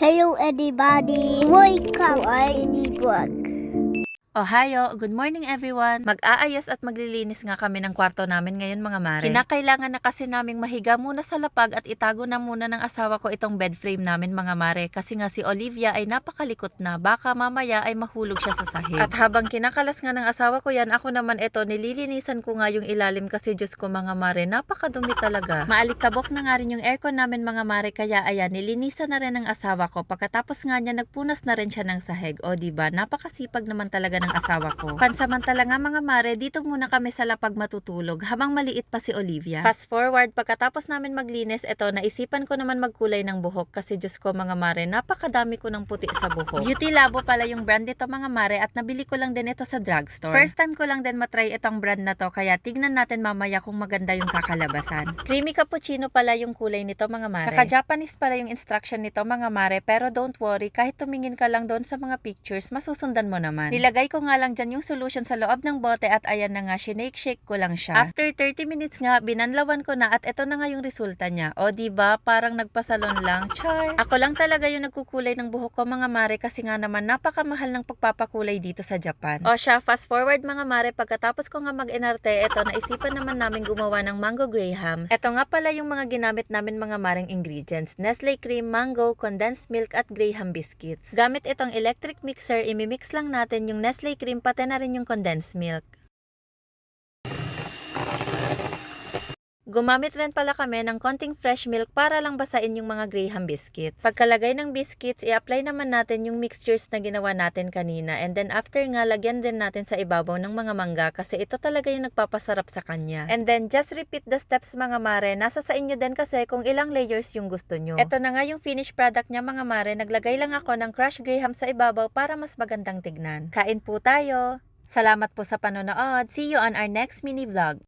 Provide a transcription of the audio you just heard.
Hello everybody! Welcome to any Ohayo, good morning everyone! Mag-aayos at maglilinis nga kami ng kwarto namin ngayon mga mare. Kinakailangan na kasi naming mahiga muna sa lapag at itago na muna ng asawa ko itong bed frame namin mga mare kasi nga si Olivia ay napakalikot na baka mamaya ay mahulog siya sa sahig. At habang kinakalas nga ng asawa ko yan, ako naman ito nililinisan ko nga yung ilalim kasi Diyos ko mga mare, napakadumi talaga. Maalikabok na nga rin yung aircon namin mga mare kaya ayan, nilinisan na rin ng asawa ko. Pagkatapos nga niya, nagpunas na rin siya ng sahig. O diba, napakasipag naman talaga ng asawa ko. Pansamantala nga mga mare, dito muna kami sa lapag matutulog habang maliit pa si Olivia. Fast forward, pagkatapos namin maglinis, eto, naisipan ko naman magkulay ng buhok kasi Diyos ko mga mare, napakadami ko ng puti sa buhok. Beauty Labo pala yung brand nito mga mare at nabili ko lang din ito sa drugstore. First time ko lang din matry itong brand na to kaya tignan natin mamaya kung maganda yung kakalabasan. Creamy cappuccino pala yung kulay nito mga mare. Kaka-Japanese pala yung instruction nito mga mare pero don't worry kahit tumingin ka lang doon sa mga pictures masusundan mo naman. Nilagay ko nga lang dyan yung solution sa loob ng bote at ayan na nga shinake-shake ko lang siya. After 30 minutes nga binanlawan ko na at ito na nga yung resulta niya. O di ba parang nagpasalon lang. Char! Ako lang talaga yung nagkukulay ng buhok ko mga mare kasi nga naman napakamahal ng pagpapakulay dito sa Japan. O siya, fast forward mga mare, pagkatapos ko nga mag-enarte, eto, naisipan naman namin gumawa ng mango grahams. Eto nga pala yung mga ginamit namin mga maring ingredients. Nestle cream, mango, condensed milk at graham biscuits. Gamit itong electric mixer, imimix lang natin yung Nestle cream pati na rin yung condensed milk. Gumamit rin pala kami ng konting fresh milk para lang basain yung mga graham biscuits. Pagkalagay ng biscuits, i-apply naman natin yung mixtures na ginawa natin kanina. And then after nga, lagyan din natin sa ibabaw ng mga mangga kasi ito talaga yung nagpapasarap sa kanya. And then just repeat the steps mga mare. Nasa sa inyo din kasi kung ilang layers yung gusto nyo. Ito na nga yung finished product niya mga mare. Naglagay lang ako ng crushed graham sa ibabaw para mas magandang tignan. Kain po tayo! Salamat po sa panonood. See you on our next mini vlog.